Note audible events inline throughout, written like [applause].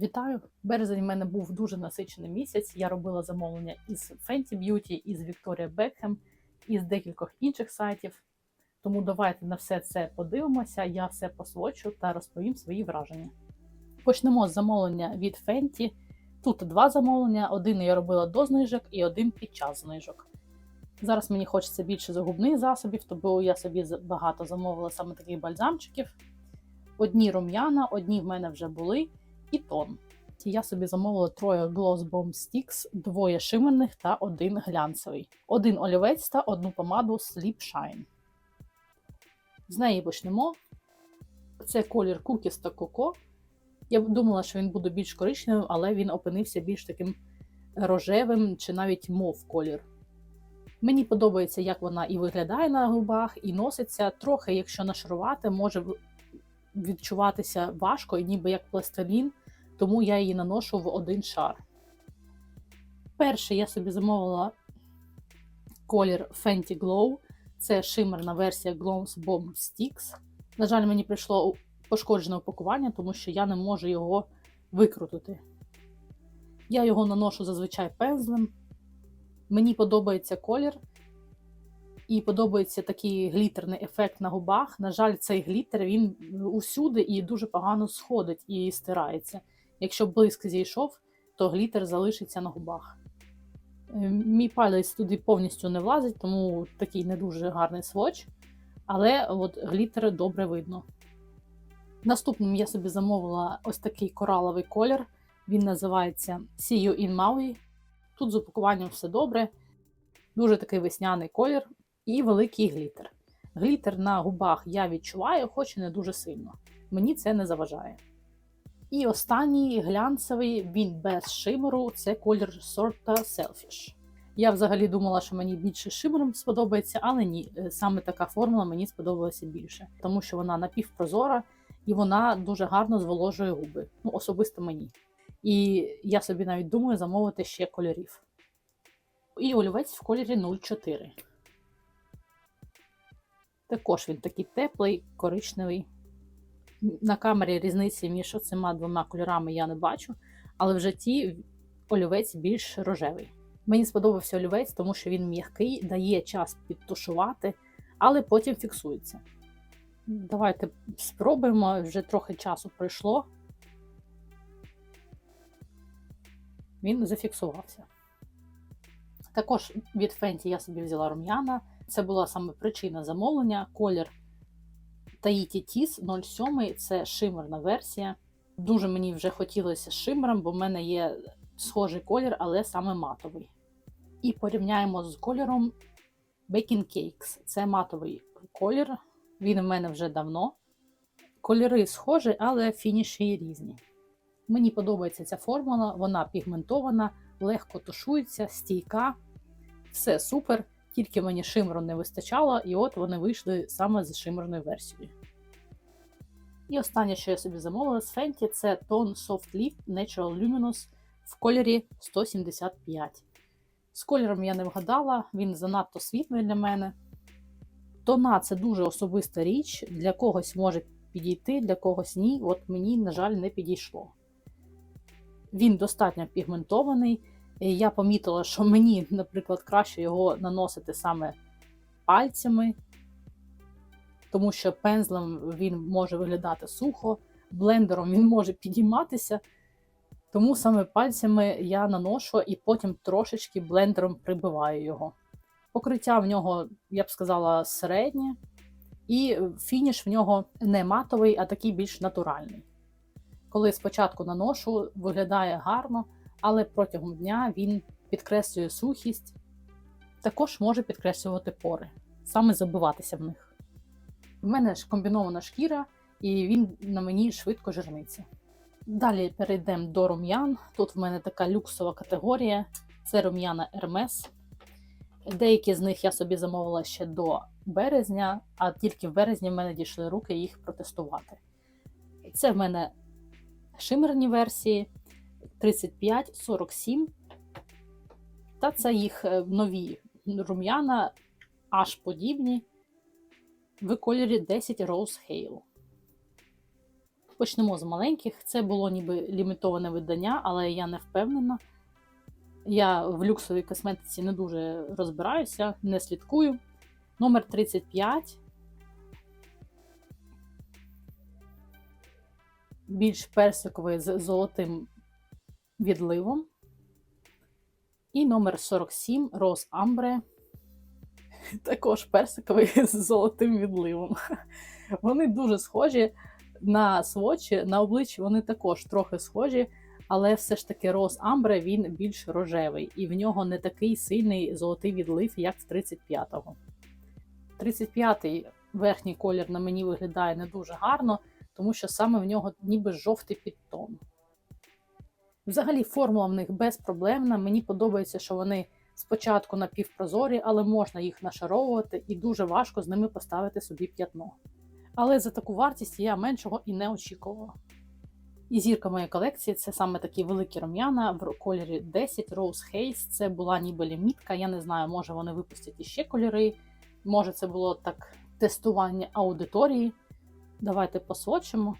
Вітаю! Березень в мене був дуже насичений місяць. Я робила замовлення із Fenty Beauty, із Victoria Beckham, із декількох інших сайтів. Тому давайте на все це подивимося, я все посвочу та розповім свої враження. Почнемо з замовлення від Fenty. Тут два замовлення: один я робила до знижок і один під час знижок. Зараз мені хочеться більше загубних засобів, тому я собі багато замовила саме таких бальзамчиків. Одні рум'яна, одні в мене вже були, і тон. Я собі замовила троє Gloss Bomb Sticks, двоє шимерних та один глянцевий, один олівець та одну помаду Sleep Shine. З неї почнемо. Це колір Cookies та Coco. Я думала, що він буде більш коричневим, але він опинився більш таким рожевим чи навіть мов колір. Мені подобається, як вона і виглядає на губах, і носиться. Трохи, якщо нашарувати, може відчуватися важко, і ніби як пластилін, тому я її наношу в один шар. Перше я собі замовила колір Fenty Glow. Це шимерна версія Gloss Bomb Sticks. На жаль, мені прийшло пошкоджене упакування, тому що я не можу його викрутити. Я його наношу зазвичай пензлем. Мені подобається колір. І подобається такий глітерний ефект на губах. На жаль, цей глітер він усюди і дуже погано сходить і стирається. Якщо блиск зійшов, то глітер залишиться на губах. Е, Мій палець туди повністю не влазить, тому такий не дуже гарний сводч, але от глітер добре видно. Наступним я собі замовила ось такий кораловий колір. Він називається See You in Maui. Тут з упакуванням все добре. Дуже такий весняний колір і великий глітер. Глітер на губах я відчуваю, хоч і не дуже сильно. Мені це не заважає. І останній глянцевий, він без шимеру, це колір сорта Selfish. Я взагалі думала, що мені більше шимером сподобається, але ні, е, саме така формула мені сподобалася більше, тому що вона напівпрозора і вона дуже гарно зволожує губи. Ну, особисто мені. І я собі навіть думаю замовити ще кольорів. І олівець в кольорі 04. Також він такий теплий, коричневий. На камері різниці між цими двома кольорами я не бачу, але в житті олівець більш рожевий. Мені сподобався олівець, тому що він м'який, дає час підтушувати, але потім фіксується. Давайте спробуємо, вже трохи часу пройшло. Він зафіксувався. Також від Fenty я собі взяла рум'яна. Це була саме причина замовлення. Колір Tahiti Tis 07 це шимерна версія. Дуже мені вже хотілося з шимером, бо в мене є схожий колір, але саме матовий. І порівняємо з кольором Baking Cakes. Це матовий колір. Він в мене вже давно. Кольори схожі, але фініші різні. Мені подобається ця формула, вона пігментована, легко тушується, стійка. Все супер, тільки мені шимеру не вистачало, і от вони вийшли саме з шимерною версією. І останнє, що я собі замовила з Fenty, це тон Soft Lift Natural Luminous в кольорі 175. З кольором я не вгадала, він занадто світлий для мене. Тона це дуже особиста річ, для когось може підійти, для когось ні. От мені, на жаль, не підійшло. Він достатньо пігментований. І Я помітила, що мені, наприклад, краще його наносити саме пальцями, тому що пензлем він може виглядати сухо, блендером він може підійматися. Тому саме пальцями я наношу і потім трошечки блендером прибиваю його. Покриття в нього, я б сказала, середнє, і фініш в нього не матовий, а такий більш натуральний. Коли спочатку наношу, виглядає гарно, але протягом дня він підкреслює сухість, також може підкреслювати пори, саме забиватися в них. В мене ж комбінована шкіра, і він на мені швидко жирниться. Далі перейдемо до рум'ян. Тут в мене така люксова категорія це рум'яна Hermes. Деякі з них я собі замовила ще до березня, а тільки в березні в мене дійшли руки їх протестувати. Це в мене шимерні версії 35, 47. Та це їх е, нові рум'яна, аж подібні в кольорі 10 Rose Hail. Почнемо з маленьких. Це було ніби лімітоване видання, але я не впевнена. Я в люксовій косметиці не дуже розбираюся, не слідкую. Номер 35. Більш персиковий з золотим відливом. І номер 47 Rose Ambre. Також персиковий [laughs] з золотим відливом. Вони дуже схожі на свочі, на обличчі вони також трохи схожі, але все ж таки Rose Ambre він більш рожевий, і в нього не такий сильний золотий відлив, як в 35-го. 35-й верхній колір на мені виглядає не дуже гарно, тому що саме в нього ніби жовтий підтон. Взагалі, формула в них безпроблемна. Мені подобається, що вони спочатку напівпрозорі, але можна їх нашаровувати, і дуже важко з ними поставити собі п'ятно. Але за таку вартість я меншого і не очікувала. І зірка моєї колекції це саме такі великі рум'яна в кольорі 10 Rose Haze. Це була ніби лімітка. Я не знаю, може вони випустять іще кольори. Може, це було так тестування аудиторії. Давайте посочимо.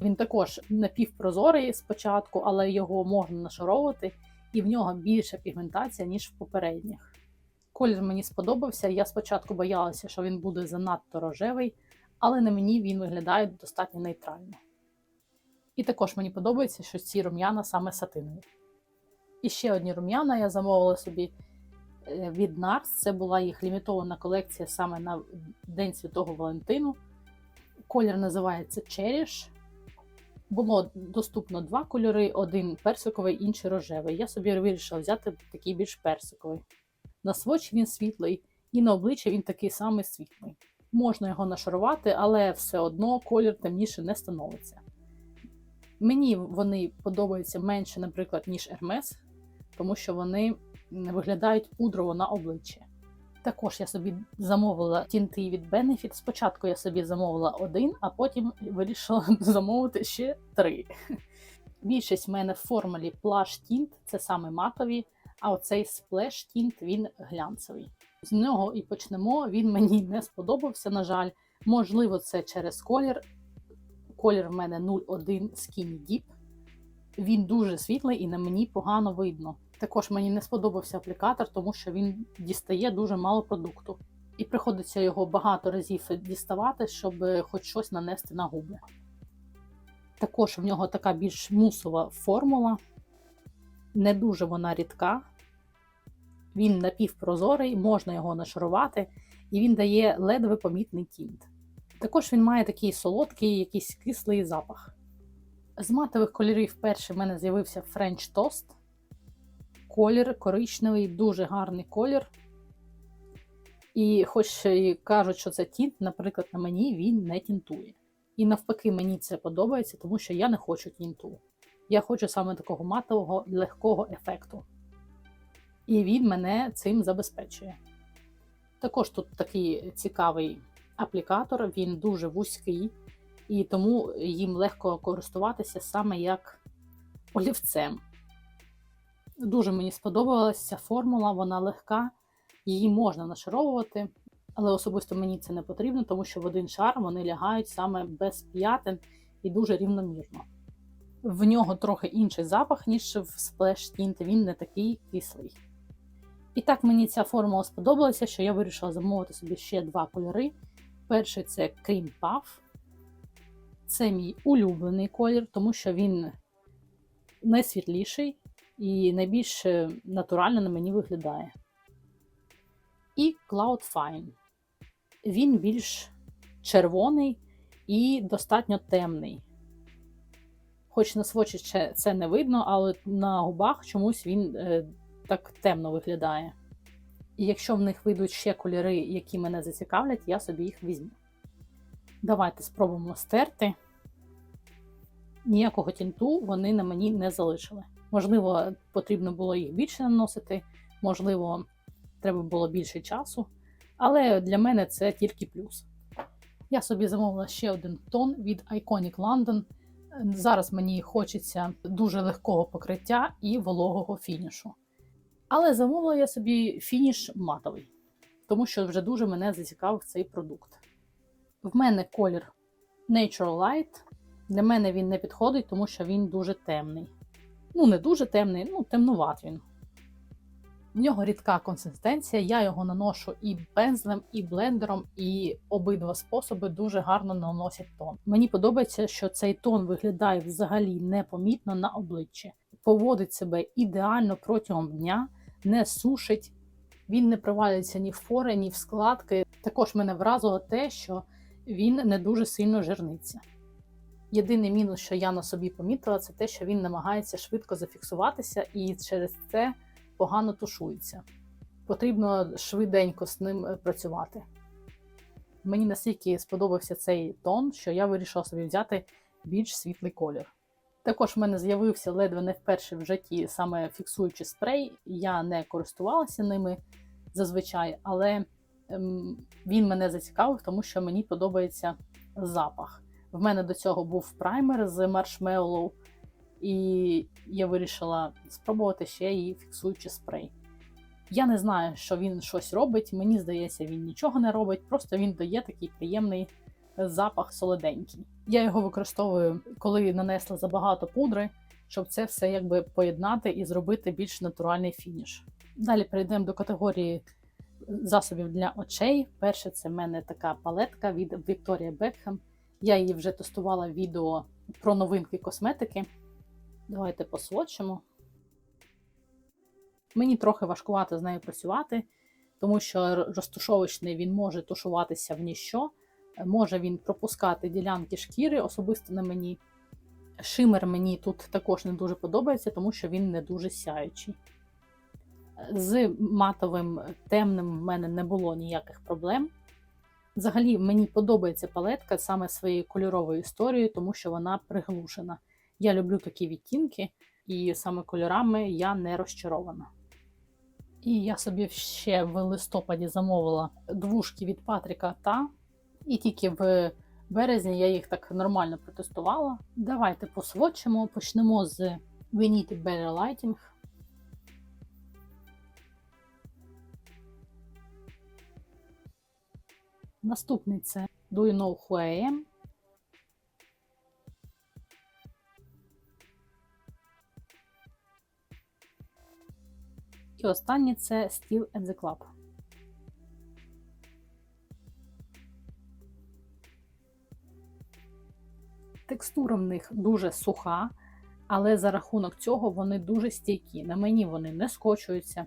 Він також напівпрозорий спочатку, але його можна нашаровувати, і в нього більша пігментація, ніж в попередніх. Колір мені сподобався. Я спочатку боялася, що він буде занадто рожевий, але на мені він виглядає достатньо нейтрально. І також мені подобається, що ці рум'яна саме сатинові. І ще одні рум'яна я замовила собі е, від NARS. Це була їх лімітована колекція саме на День Святого Валентину. Колір називається Cherish. Було доступно два кольори: один персиковий, інший рожевий. Я собі вирішила взяти такий більш персиковий. На сводч він світлий, і на обличчя він такий самий світлий. Можна його нашарувати, але все одно колір темніше не становиться. Мені вони подобаються менше, наприклад, ніж Hermes, тому що вони виглядають пудрово на обличчі. Також я собі замовила тінти від Benefit. Спочатку я собі замовила один, а потім вирішила [laughs] замовити ще три. [laughs] Більшість в мене в формулі Plush Tint, це саме матові, а оцей Splash Tint він глянцевий. З нього і почнемо. Він мені не сподобався, на жаль. Можливо, це через колір. Колір в мене 01 Skinny Deep. Він дуже світлий і на мені погано видно. Також мені не сподобався аплікатор, тому що він дістає дуже мало продукту. І приходиться його багато разів діставати, щоб хоч щось нанести на губи. Також в нього така більш мусова формула, не дуже вона рідка. Він напівпрозорий, можна його нашарувати, і він дає ледве помітний тінт. Також він має такий солодкий, якийсь кислий запах. З матових кольорів перший в мене з'явився French Toast. Колір коричневий, дуже гарний колір. І хоч і кажуть, що це тінт, наприклад, на мені він не тінтує. І навпаки, мені це подобається, тому що я не хочу тінту. Я хочу саме такого матового легкого ефекту. І він мене цим забезпечує. Також тут такий цікавий аплікатор, він дуже вузький, і тому їм легко користуватися саме як олівцем. Дуже мені сподобалася ця формула, вона легка, її можна нашаровувати, але особисто мені це не потрібно, тому що в один шар вони лягають саме без п'ятин і дуже рівномірно. В нього трохи інший запах, ніж в Splash Tint, він не такий кислий. І так мені ця формула сподобалася, що я вирішила замовити собі ще два кольори. Перший це Cream Puff. Це мій улюблений колір, тому що він найсвітліший і найбільш натурально на мені виглядає. І Cloud Fine. Він більш червоний і достатньо темний. Хоч на свочі це не видно, але на губах чомусь він е, так темно виглядає. І якщо в них вийдуть ще кольори, які мене зацікавлять, я собі їх візьму. Давайте спробуємо стерти. Ніякого тінту вони на мені не залишили. Можливо, потрібно було їх більше наносити, можливо, треба було більше часу. Але для мене це тільки плюс. Я собі замовила ще один тон від Iconic London. Зараз мені хочеться дуже легкого покриття і вологого фінішу. Але замовила я собі фініш матовий, тому що вже дуже мене зацікавив цей продукт. В мене колір Natural Light, Для мене він не підходить, тому що він дуже темний. Ну, не дуже темний, ну, темнуват він. В нього рідка консистенція, я його наношу і пензлем, і блендером, і обидва способи дуже гарно наносять тон. Мені подобається, що цей тон виглядає взагалі непомітно на обличчі, поводить себе ідеально протягом дня, не сушить, він не провалюється ні в пори, ні в складки. Також мене вразило те, що він не дуже сильно жирниться. Єдиний мінус, що я на собі помітила, це те, що він намагається швидко зафіксуватися, і через це погано тушується. Потрібно швиденько з ним е, працювати. Мені настільки сподобався цей тон, що я вирішила собі взяти більш світлий колір. Також в мене з'явився ледве не вперше в житті саме фіксуючий спрей. Я не користувалася ними зазвичай, але ем, він мене зацікавив, тому що мені подобається запах. В мене до цього був праймер з маршмеллоу, і я вирішила спробувати ще і фіксуючий спрей. Я не знаю, що він щось робить. Мені здається, він нічого не робить, просто він дає такий приємний запах солоденький. Я його використовую, коли нанесла забагато пудри, щоб це все якби поєднати і зробити більш натуральний фініш. Далі перейдемо до категорії засобів для очей. Перше, це в мене така палетка від Victoria Beckham. Я її вже тестувала відео про новинки косметики. Давайте посводчимо. Мені трохи важкувато з нею працювати, тому що розтушовочний він може тушуватися в ніщо, може він пропускати ділянки шкіри, особисто на мені. Шимер мені тут також не дуже подобається, тому що він не дуже сяючий. З матовим темним в мене не було ніяких проблем. Взагалі, мені подобається палетка саме своєю кольоровою історією, тому що вона приглушена. Я люблю такі відтінки, і саме кольорами я не розчарована. І я собі ще в листопаді замовила двушки від Патріка та, і тільки в березні я їх так нормально протестувала. Давайте посвочимо. Почнемо з We Need Better Lighting. Наступний це Do You Know Who I Am. І останнє це Still at the Club. Текстура в них дуже суха, але за рахунок цього вони дуже стійкі. На мені вони не скочуються,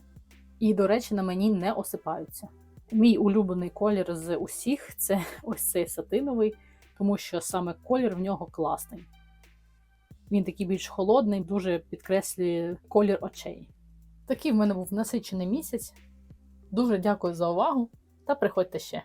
і, до речі, на мені не осипаються. Мій улюблений колір з усіх це [laughs] ось цей сатиновий, тому що саме колір в нього класний. Він такий більш холодний, дуже підкреслює колір очей. Такий в мене був насичений місяць. Дуже дякую за увагу та приходьте ще!